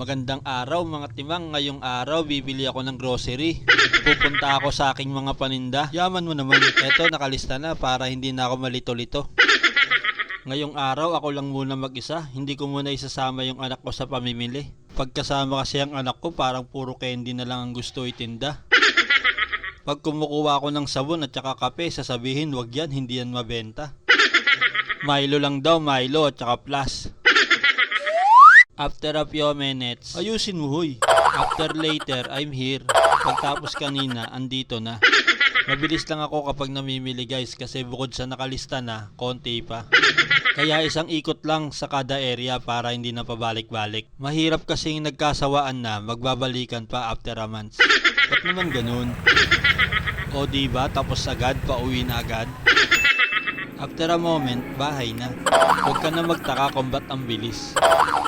Magandang araw mga timang. Ngayong araw bibili ako ng grocery. Pupunta ako sa aking mga paninda. Yaman mo naman. Eto nakalista na para hindi na ako malito-lito. Ngayong araw ako lang muna mag-isa. Hindi ko muna isasama yung anak ko sa pamimili. Pagkasama kasi ang anak ko parang puro candy na lang ang gusto itinda. Pag kumukuha ako ng sabon at saka kape, sasabihin wag yan, hindi yan mabenta. Milo lang daw, Milo at saka plus. After a few minutes, ayusin mo huy. After later, I'm here. Pagtapos kanina, andito na. Mabilis lang ako kapag namimili guys kasi bukod sa nakalista na, konti pa. Kaya isang ikot lang sa kada area para hindi na pabalik-balik. Mahirap kasing nagkasawaan na magbabalikan pa after a month. Ba't naman ganun? O diba tapos agad, pauwi na agad? After a moment, bahay na. Huwag ka na magtaka kung ba't ang bilis.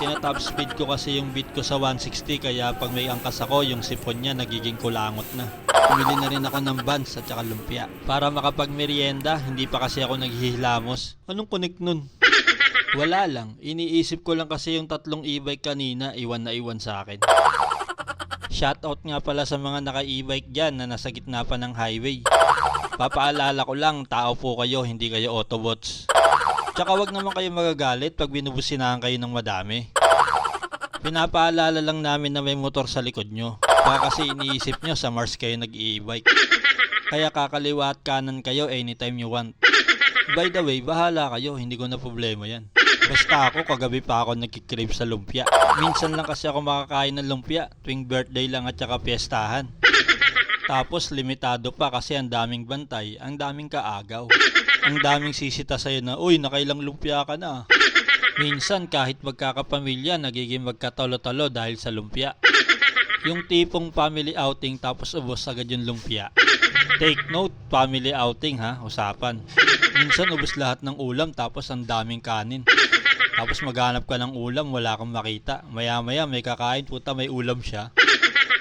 Tinatop speed ko kasi yung beat ko sa 160 kaya pag may angkas ako, yung sipon niya nagiging kulangot na. Pumili na rin ako ng buns at saka lumpia. Para makapagmerienda, hindi pa kasi ako naghihilamos. Anong connect nun? Wala lang. Iniisip ko lang kasi yung tatlong e-bike kanina, iwan na iwan sa akin. Shoutout nga pala sa mga naka-e-bike dyan na nasa gitna pa ng highway. Papaalala ko lang, tao po kayo, hindi kayo Autobots. Tsaka wag naman kayo magagalit pag binubusinahan kayo ng madami. Pinapaalala lang namin na may motor sa likod nyo. Baka kasi iniisip nyo sa Mars kayo nag-e-bike. Kaya kakaliwa at kanan kayo anytime you want. By the way, bahala kayo, hindi ko na problema yan. Basta ako, kagabi pa ako nagkikrave sa lumpia. Minsan lang kasi ako makakain ng lumpia, tuwing birthday lang at saka piyestahan. Tapos limitado pa kasi ang daming bantay, ang daming kaagaw. Ang daming sisita sa'yo na, uy, nakailang lumpia ka na. Minsan kahit magkakapamilya, nagiging magkatalo-talo dahil sa lumpia. Yung tipong family outing tapos ubos agad yung lumpia. Take note, family outing ha, usapan. Minsan ubos lahat ng ulam tapos ang daming kanin. Tapos maghanap ka ng ulam, wala kang makita. Maya-maya may kakain, puta may ulam siya.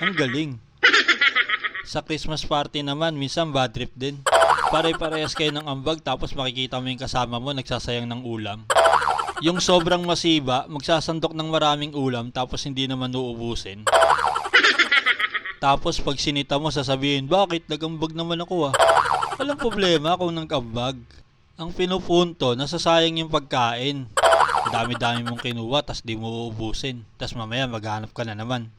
Ang galing. Sa Christmas party naman, minsan bad trip din. Pare-parehas kayo ng ambag tapos makikita mo yung kasama mo nagsasayang ng ulam. Yung sobrang masiba, magsasandok ng maraming ulam tapos hindi naman uubusin. Tapos pag sinita mo, sasabihin, bakit? Nagambag naman ako ah. Walang problema kung nagambag. Ang pinupunto, nasasayang yung pagkain. Dami-dami mong kinuha, tas di mo uubusin. Tas mamaya maghanap ka na naman.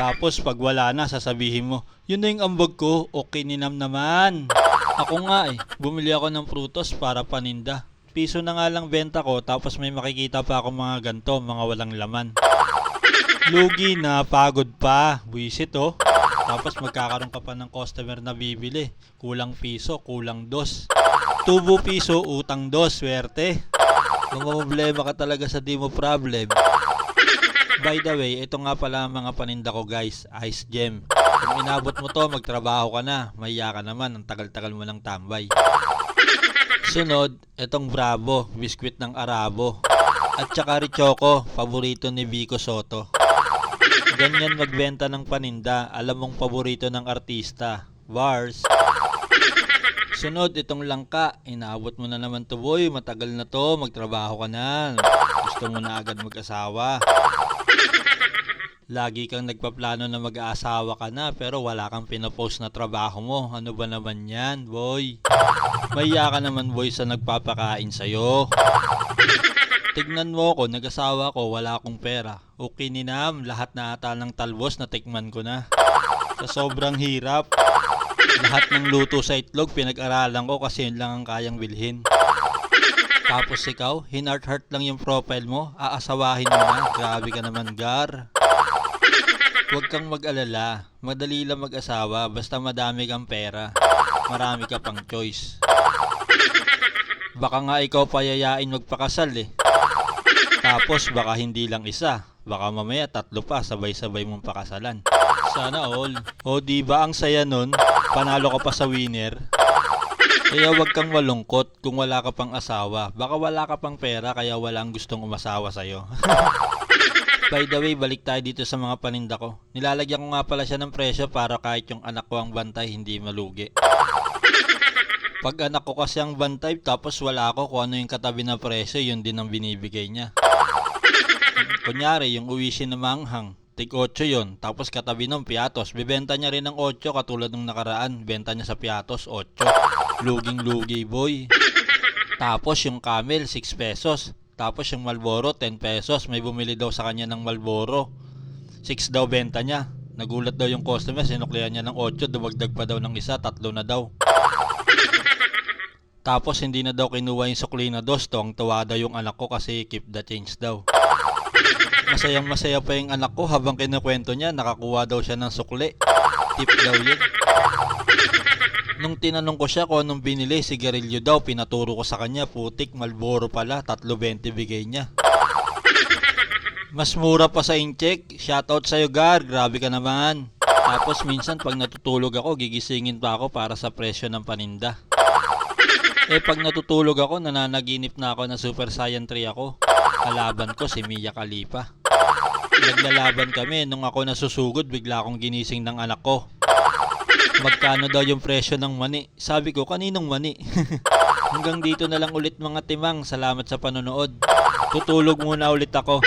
Tapos pag wala na, sasabihin mo, yun na yung ambag ko, okay ninam naman. Ako nga eh, bumili ako ng prutos para paninda. Piso na nga lang benta ko, tapos may makikita pa ako mga ganto, mga walang laman. Lugi na, pagod pa, buwisit oh. Tapos magkakaroon ka pa ng customer na bibili. Kulang piso, kulang dos. Tubo piso, utang dos, swerte. Problema ka talaga sa di mo problem. By the way, ito nga pala mga paninda ko guys, Ice Gem. Kung inabot mo to, magtrabaho ka na. Mahiya ka naman, ang tagal-tagal mo ng tambay. Sunod, itong Bravo, biskwit ng Arabo. At saka Richoco, paborito ni Vico Soto. Ganyan magbenta ng paninda, alam mong paborito ng artista. Bars. Sunod, itong langka. Inaabot mo na naman to boy, matagal na to, magtrabaho ka na. Gusto mo na agad mag-asawa. Lagi kang nagpaplano na mag-aasawa ka na pero wala kang pinopost na trabaho mo. Ano ba naman yan, boy? Maya ka naman, boy, sa nagpapakain sa'yo. Tignan mo ko, nag-asawa ko, wala akong pera. Okay ni Nam, lahat na ata ng talbos na tikman ko na. Sa sobrang hirap. Lahat ng luto sa itlog, pinag-aralan ko kasi yun lang ang kayang bilhin. Tapos ikaw, hinart-heart lang yung profile mo, aasawahin mo na. Grabe ka naman, Gar. Huwag kang mag-alala. Madali lang mag-asawa basta madami kang pera. Marami ka pang choice. Baka nga ikaw payayain magpakasal eh. Tapos baka hindi lang isa. Baka mamaya tatlo pa sabay-sabay mong pakasalan. Sana all. O di ba ang saya nun? Panalo ka pa sa winner. Kaya wag kang malungkot kung wala ka pang asawa. Baka wala ka pang pera kaya walang gustong umasawa sa'yo. By the way, balik tayo dito sa mga paninda ko. Nilalagyan ko nga pala siya ng presyo para kahit yung anak ko ang bantay, hindi malugi. Pag anak ko kasi ang bantay, tapos wala ako kung ano yung katabi na presyo, yun din ang binibigay niya. Kunyari, yung uwisin na manghang, tig 8 yon Tapos katabi ng piatos, bibenta niya rin ng 8 katulad ng nakaraan. Benta niya sa piatos, 8. Luging-lugi, boy. Tapos yung camel, 6 pesos. Tapos yung Malboro, 10 pesos. May bumili daw sa kanya ng Malboro. 6 daw benta niya. Nagulat daw yung customer, sinuklihan niya ng 8, dumagdag pa daw ng isa, tatlo na daw. Tapos hindi na daw kinuha yung sukli na dos, tuwang tuwa daw yung anak ko kasi keep the change daw. Masayang masaya pa yung anak ko habang kinukwento niya, nakakuha daw siya ng sukli. Tip daw yun. Nung tinanong ko siya kung anong binili, sigarilyo daw, pinaturo ko sa kanya, putik, Malboro pala, 3.20 bigay niya. Mas mura pa sa incheck. Shoutout sa'yo, Gar. Grabe ka naman. Tapos minsan pag natutulog ako, gigisingin pa ako para sa presyo ng paninda. Eh pag natutulog ako, nananaginip na ako na Super Saiyan 3 ako. Kalaban ko si Mia Khalifa. Naglalaban kami, nung ako nasusugod, bigla akong ginising ng anak ko. Magkano daw yung presyo ng mani? Sabi ko, kaninong mani? Hanggang dito na lang ulit mga timang. Salamat sa panonood. Tutulog muna ulit ako.